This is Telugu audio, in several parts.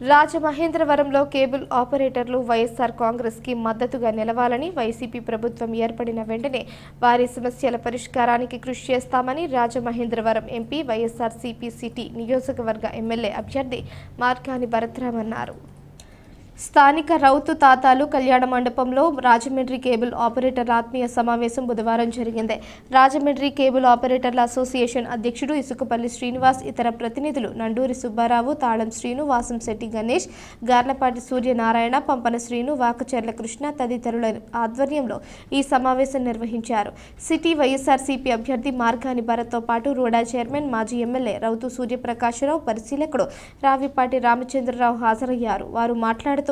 రాజమహేంద్రవరంలో కేబుల్ ఆపరేటర్లు వైఎస్ఆర్ కాంగ్రెస్కి మద్దతుగా నిలవాలని వైసీపీ ప్రభుత్వం ఏర్పడిన వెంటనే వారి సమస్యల పరిష్కారానికి కృషి చేస్తామని Rajamahendravaram MP YSR CP city నియోజకవర్గ ఎమ్మెల్యే అభ్యర్థి మార్కాని భరత్రామన్నారు అన్నారు. స్థానిక రౌతు తాతాలు కళ్యాణ మండపంలో రాజమండ్రి కేబుల్ ఆపరేటర్ ఆత్మీయ సమావేశం బుధవారం జరిగింది. రాజమండ్రి కేబుల్ ఆపరేటర్ల అసోసియేషన్ అధ్యక్షుడు ఇసుకపల్లి శ్రీనివాస్ ఇతర ప్రతినిధులు నండూరి సుబ్బారావు తాళం శ్రీను వాసంశెట్టి గణేష్ గార్లపాటి సూర్యనారాయణ పంపన శ్రీను వాకచర్ల కృష్ణ తదితరుల ఆధ్వర్యంలో ఈ సమావేశం నిర్వహించారు. సిటీ వైఎస్ఆర్సీపీ అభ్యర్థి మార్గాని భరత్తో పాటు రూడా చైర్మన్ మాజీ ఎమ్మెల్యే రౌతు సూర్యప్రకాశరావు పరిశీలకుడు రావిపాటి రామచంద్రరావు హాజరయ్యారు. వారు మాట్లాడుతూ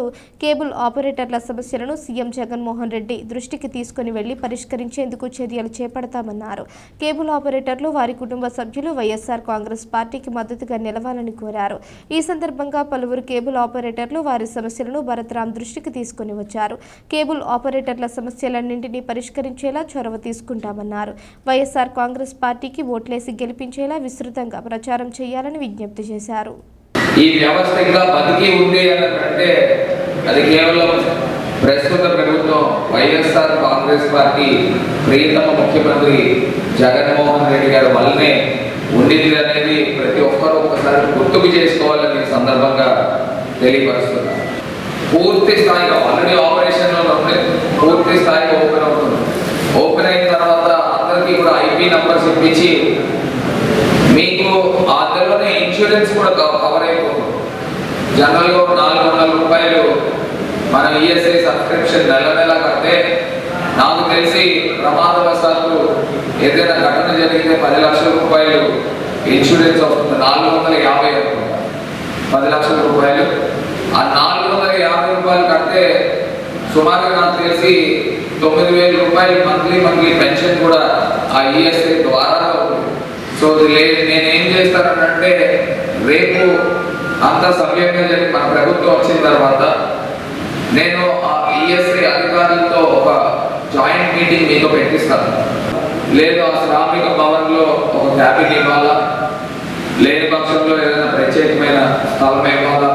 కేబుల్ ఆపరేటర్ల సమస్యలను సీఎం జగన్మోహన్ రెడ్డి దృష్టికి తీసుకుని వెళ్ళి పరిష్కరించేందుకు చర్యలు చేపడతామన్నారు. కేబుల్ ఆపరేటర్లు వారి కుటుంబ సభ్యులు వైఎస్ఆర్ కాంగ్రెస్ పార్టీకి మద్దతుగా నిలవాలని కోరారు. ఈ సందర్భంగా పలువురు కేబుల్ ఆపరేటర్లు వారి సమస్యలను భరత్రాం దృష్టికి తీసుకుని వచ్చారు. కేబుల్ ఆపరేటర్ల సమస్యలన్నింటినీ పరిష్కరించేలా చొరవ తీసుకుంటామన్నారు. వైఎస్ఆర్ కాంగ్రెస్ పార్టీకి ఓట్లేసి గెలిపించేలా విస్తృతంగా ప్రచారం చేయాలని విజ్ఞప్తి చేశారు. ఈ వ్యవస్థ ఇంకా బతికి ఉంది అంటే అది కేవలం ప్రస్తుత ప్రభుత్వం వైఎస్ఆర్ కాంగ్రెస్ పార్టీ ప్రియతమ ముఖ్యమంత్రి జగన్మోహన్ రెడ్డి గారి వల్లనే ఉండింది అనేది ప్రతి ఒక్కరూ ఒకసారి గుర్తుకు చేసుకోవాలని సందర్భంగా తెలియపరుస్తున్నారు పూర్తి స్థాయిలో ఆల్రెడీ ఆపరేషన్లో ఉంది పూర్తి స్థాయిలో ఓపెన్ అవుతుంది. ఓపెన్ అయిన తర్వాత అందరికీ కూడా ఐపీ నంబర్స్ ఇప్పించి ఇన్సూరెన్స్ కూడా కవర్ అయిపోతుంది జనరల్గా నాలుగు వందల రూపాయలు మన ఈఎస్ఐ సబ్స్క్రిప్షన్ నెల నెల కడితే నాకు తెలిసి ప్రమాదవశాత్తు ఏదైనా ఘటన జరిగితే పది లక్షల రూపాయలు ఇన్సూరెన్స్ వస్తుంది. నాలుగు వందల యాభై పది లక్షల రూపాయలు. ఆ నాలుగు వందల యాభై రూపాయలు కడితే సుమారుగా నాకు తెలిసి తొమ్మిది వేల రూపాయలు మంత్లీ మంత్లీ పెన్షన్ కూడా ఆ ఈఎస్ఐ ద్వారా సో లేదు లేదు నేనేం చేస్తానంటే రేపు అంత సవ్యంగా జరిగి మన ప్రభుత్వం వచ్చిన తర్వాత నేను ఆ ఈఎస్ఐ అధికారులతో ఒక జాయింట్ మీటింగ్ మీతో పెట్టిస్తాను. లేదు ఆ శ్రామిక భవన్లో ఒక క్యాబిన్ ఇవ్వాలా? లేని పక్షంలో ఏదైనా ప్రత్యేకమైన స్థలం ఇవ్వాలా?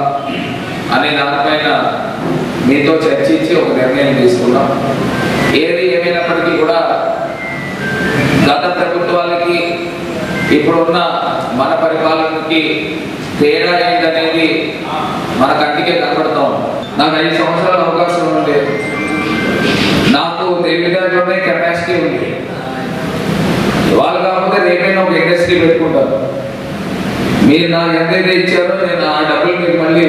అనే దానిపైన మీతో చర్చించి ఒక నిర్ణయం తీసుకున్నాం ఇప్పుడున్న మన పరిపాలనకి తేడా ఏంటనేది మన కంటికే కనపడతాం నాకు ఐదు సంవత్సరాల అవకాశం ఉంది. నాకు తెలివితేటలోనే కెపాసిటీ ఉంది. వాళ్ళు కాకపోతే రేపైనా ఒక ఇండస్ట్రీ పెట్టుకుంటారు. మీరు నాకు ఎంతైతే ఇచ్చారో నేను ఆ డబ్బులు మీకు మళ్ళీ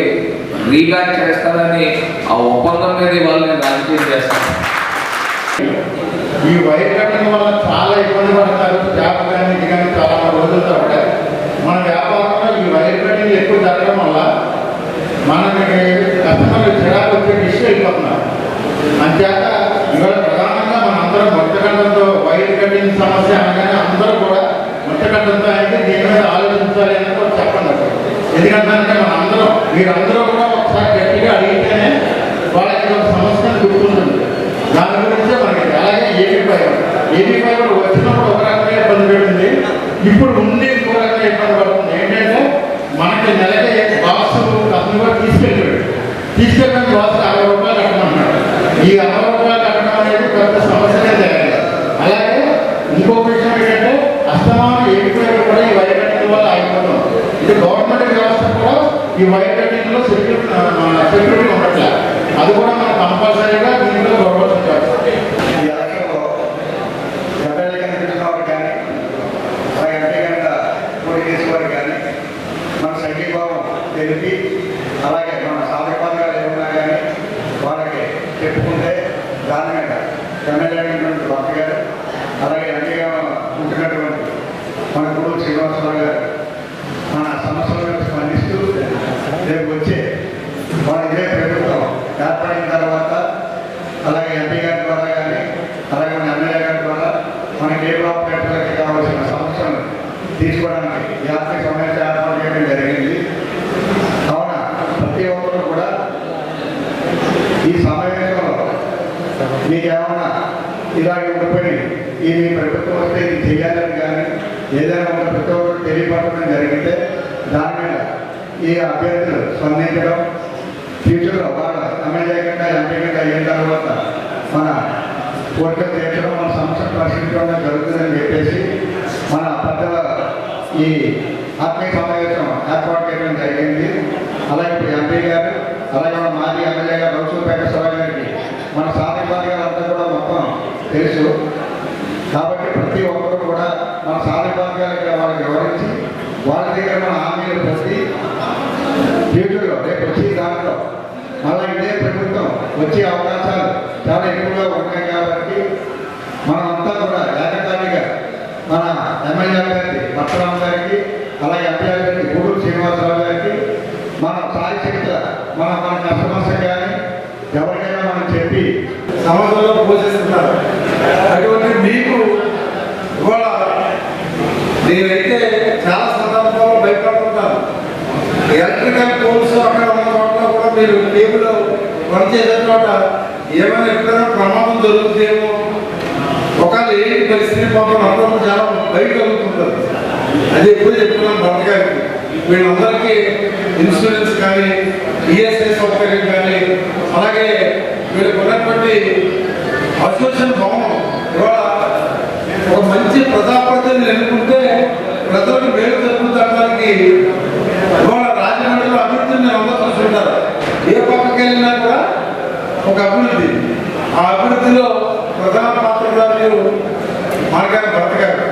రీబ్యాక్ చేస్తానని ఆ ఒప్పందం మీద వాళ్ళు నేను రాజకీయం చేస్తాను. ఈ వైర్ కట్టడం వల్ల చాలా ఇబ్బంది పడతారు. జాబ్ కానీ రోజులతో ఉంటారు మన వ్యాపారంలో ఈ వైర్ కటింగ్ ఎక్కువ జరగడం వల్ల మనకి కస్టమర్లు చిరాకు వచ్చే విషయం అయిపోతున్నారు. అంచేత ఇవాళ ప్రధానంగా మనందరం మొట్టకండంతో వైర్ కటింగ్ సమస్య అనగానే అందరూ కూడా మొట్టకండంతో అయితే దీని మీద ఆలోచించాలి అని కూడా చెప్పండి. ఎందుకంటే మన అందరం మీరందరూ కూడా ఒకసారి గట్టిగా అడిగితేనే వాళ్ళకి సమస్యను గుర్తుంటుంది. దాని గురించి మనకి అలాగే ఏబీ ఫైబర్ ఏబీ ఫైబర్ వచ్చినప్పుడు ఒక రకంగా ఇబ్బంది పెట్టింది ఇప్పుడు ఉంది ఇంకో రకంగా ఇబ్బంది పడుతుంది ఏంటంటే మనకి నెలకి బాక్స్ కస్టమర్ తీసుకెళ్ళాడు తీసుకెళ్ళిన బాక్స్ అరవై రూపాయలు కట్టమన్నాడు ఈ అరవై రూపాయలు కట్టడం అనేది పెద్ద సమస్యనే జరిగింది అలాగే ఇంకొక విషయం ఏంటంటే అస్తమానం ఏబీ కూడా ఈ వైర్ కట్టింగ్ వల్ల ఆగిపోతాం ఇది గవర్నమెంట్ వ్యవస్థ కూడా ఈ వైర్ కట్టింగ్లో సెక్యూరిటీ సెక్యూరిటీ ఉండట్లేదు అది కూడా మనం కంపల్సరీగా దీంట్లో గౌరవించాలి ఈ కానీ అలాగే కానీ మన సంఘీభావం తెలిపి అలాగే మన సాధకపంగా ఏమన్నా కానీ వాళ్ళకి చెప్పుకుంటే దాని మీద ఎమ్మెల్యే అయినటువంటి భర్త గారు అలాగే ఎంపీగా ఉంటున్నటువంటి మన గురువు శ్రీనివాసరావు గారు మన సమస్యల మీద స్పందిస్తూ రేపు వచ్చే మన ఇదే ప్రభుత్వం ఏర్పడిన తర్వాత అలాగే ఎంపీ గారి ద్వారా కానీ అలాగే మన ఎమ్మెల్యే గారి ద్వారా మన కేబుల్ ఆపరేటర్లకి కావాల్సిన సమస్యలు తీసుకోవడానికి యాత్రిక సమావేశం ఏర్పాటు చేయడం జరిగింది కావున ప్రతి ఒక్కరు కూడా ఈ సమావేశంలో మీకు ఏమన్నా ఇలాగే ఉండిపోయి ఈ మీ ప్రభుత్వం వస్తే ఇది చేయాలని కానీ ఏదైనా ఒక ప్రతి ఒక్కరు తెలియపరచడం జరిగితే దాని మీద ఈ అభ్యర్థులు స్పందించడం ఫ్యూచర్లో వాళ్ళ ఎమ్మెల్యే కింద ఎంపీ కింద అయిన తర్వాత మన కోరికలు తీర్చడం మన సంస్థ పరిశీలించడం జరుగుతుందని చెప్పేసి మన పెద్దల ఈ ఆత్మీయ సమావేశం ఏర్పాటు చేయడం జరిగింది అలాగే ఇప్పుడు ఎంపీ గారు అలాగే మన మాజీ ఎమ్మెల్యే గారు రౌసూరు వెంకటేశ్వర గారికి మన సాధక గారంతా కూడా మొత్తం తెలుసు కాబట్టి ప్రతి ఒక్కరు కూడా మన సాధక వర్గాలకి వాళ్ళకి వివరించి వాళ్ళ దగ్గర మన హామీలు ప్రతి ఫ్యూచర్లో రేపు వచ్చే దాంట్లో. మళ్ళీ ఇదే ప్రభుత్వం వచ్చే అవకాశాలు చాలా ఎక్కువగా ఉన్నాయి కాబట్టి మనమంతా కూడా ఏకతాటిగా మన ఎమ్మెల్యే గారికి పట్టరామ గారికి అలాగే అభ్యర్థి గారికి గూడూరు శ్రీనివాసరావు గారికి మన సాయి శక్తి మన మన కస్టమర్స్ కానీ ఎవరికైనా మనం చెప్పి సమస్యలో పోషిస్తున్నారు అటువంటి మీకు ఇవాళ నేనైతే చాలా సందర్భాల్లో భయపడుతుంటాను ఎలక్ట్రికల్ పోల్స్ అక్కడ ఉన్న చోట్ల కూడా మీరు కేబుల్ పనిచేసే చోట ఏమైనా ఎక్కడైనా ప్రమాదం జరుగుతుందేమో ఒకవేళ ఏంటి పరిస్థితి పాపం అందరం చాలా బయట కలుగుతుంటారు అది ఎప్పుడు చెప్తున్నాం బతకాలి వీళ్ళందరికీ ఇన్సూరెన్స్ కానీ ఈఎస్ఐ సౌకర్యం కానీ అలాగే వీళ్ళకు ఉన్నటువంటి అసోసియేషన్ భవనం. ఇవాళ ఒక మంచి ప్రజాప్రతినిధిని ఎన్నుకుంటే ప్రజలకు మేలు జరుగుతానికి ఇవాళ రాజమండ్రిలో అభివృద్ధిని నేను అందరూ చూసుకుంటారు ఏ పక్కకి వెళ్ళినా కూడా ఒక అభివృద్ధి ఆ అభివృద్ధిలో ప్రధాన పాత్రగా మీరు మార్గాన్ని బ్రతకారు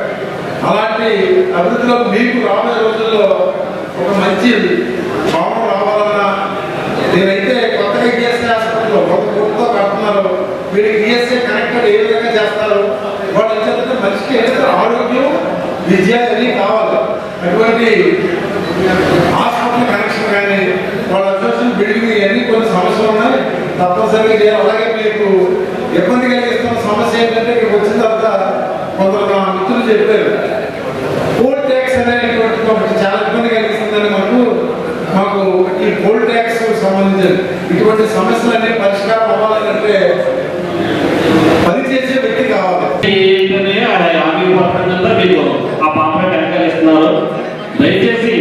అలాంటి అభివృద్ధిలో మీకు రాబోయే రోజుల్లో ఒక మంచి భావన రావాలన్నా నేనైతే కొత్తగా ఈఎస్ఐ హాస్పిటల్లో ఒక కోటితో కడుతున్నారు. వీళ్ళకి ఈఎస్ఐ కనెక్టెడ్ ఏ విధంగా చేస్తారు? వాళ్ళు వచ్చేటప్పుడు మనిషికి ఏదైతే ఆరోగ్యం విద్య అన్నీ కావాలి. అటువంటి హాస్పిటల్ కనెక్షన్ కానీ వాళ్ళ అసోసియేషన్ బిల్డింగ్ ఇవన్నీ కొన్ని సమస్యలు ఉన్నాయి. తప్పనిసరిగా చేయాలి అలాగే మీకు ఇబ్బంది కలిగిస్తున్న సమస్య ఏంటంటే ఇక్కడికి వచ్చిన తర్వాత కొందరు నా మిత్రులు చెప్పారు. కాబట్టి చాలా ఇబ్బంది కలిగిస్తుందని మాకు మాకు ఈ పోల్ ట్యాక్స్ సంబంధించిన ఇటువంటి సమస్యలన్నీ పరిష్కారం అవ్వాలంటే పని చేసే వ్యక్తి కావాలి. ఆ హామీ పత్రం మీకు ఆ పాంప్లెట్ వెనకాలిస్తున్నారు. దయచేసి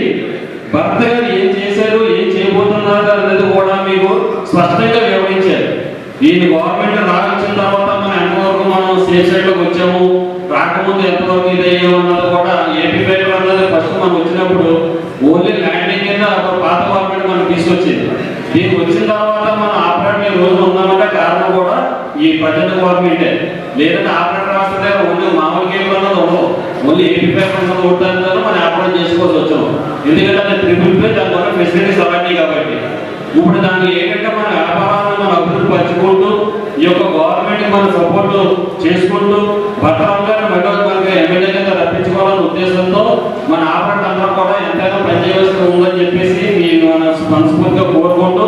భర్త గారు ఏం చేశారు ఏం చేయబోతున్నారు అనేది కూడా మీకు స్పష్టంగా వివరించారు. ఈ గవర్నమెంట్ రావచ్చిన తర్వాత మనం ఎంతవరకు మనం స్టేషన్లోకి వచ్చాము. రాకముందు ఎంతో ఇదయ్యే ఉన్నది కూడా ఏపీ పేపర్ అన్నది ఫస్ట్ మనం వచ్చినప్పుడు ఓన్లీ ల్యాండింగ్ కింద ఒక పాత గవర్నమెంట్ మనం తీసుకొచ్చింది. దీనికి వచ్చిన తర్వాత మనం ఆపరేటర్ రోజు ఉన్నామంటే కారణం కూడా ఈ ప్రజెంట్ గవర్నమెంటే. లేదంటే ఆపరేటర్ వస్తే ఓన్లీ మామూలు గేమ్ అన్నది ఉండవు ఓన్లీ ఏపీ పేపర్ అన్నది ఉంటాను మనం ఆపరేట్ చేసుకోవాల్సి వచ్చాము ఎందుకంటే అది ట్రిపుల్ పే దాని ద్వారా ఫెసిలిటీస్ అవన్నీ కాబట్టి. ఇప్పుడు దాన్ని ఏంటంటే మన వ్యాపారాలను మనం అభివృద్ధి పరచుకుంటూ ఈ యొక్క గవర్నమెంట్ మనం సపోర్ట్ చేసుకుంటూ భద్రంగా మెడల్ మనకి ఎమ్మెల్యేగా రప్పించుకోవాలనే ఉద్దేశంతో మన ఆపరంట అందరూ కూడా ఎంతైనా పనిచేయవలసి ఉందని చెప్పేసి నేను మనస్ఫూర్తిగా కోరుకుంటూ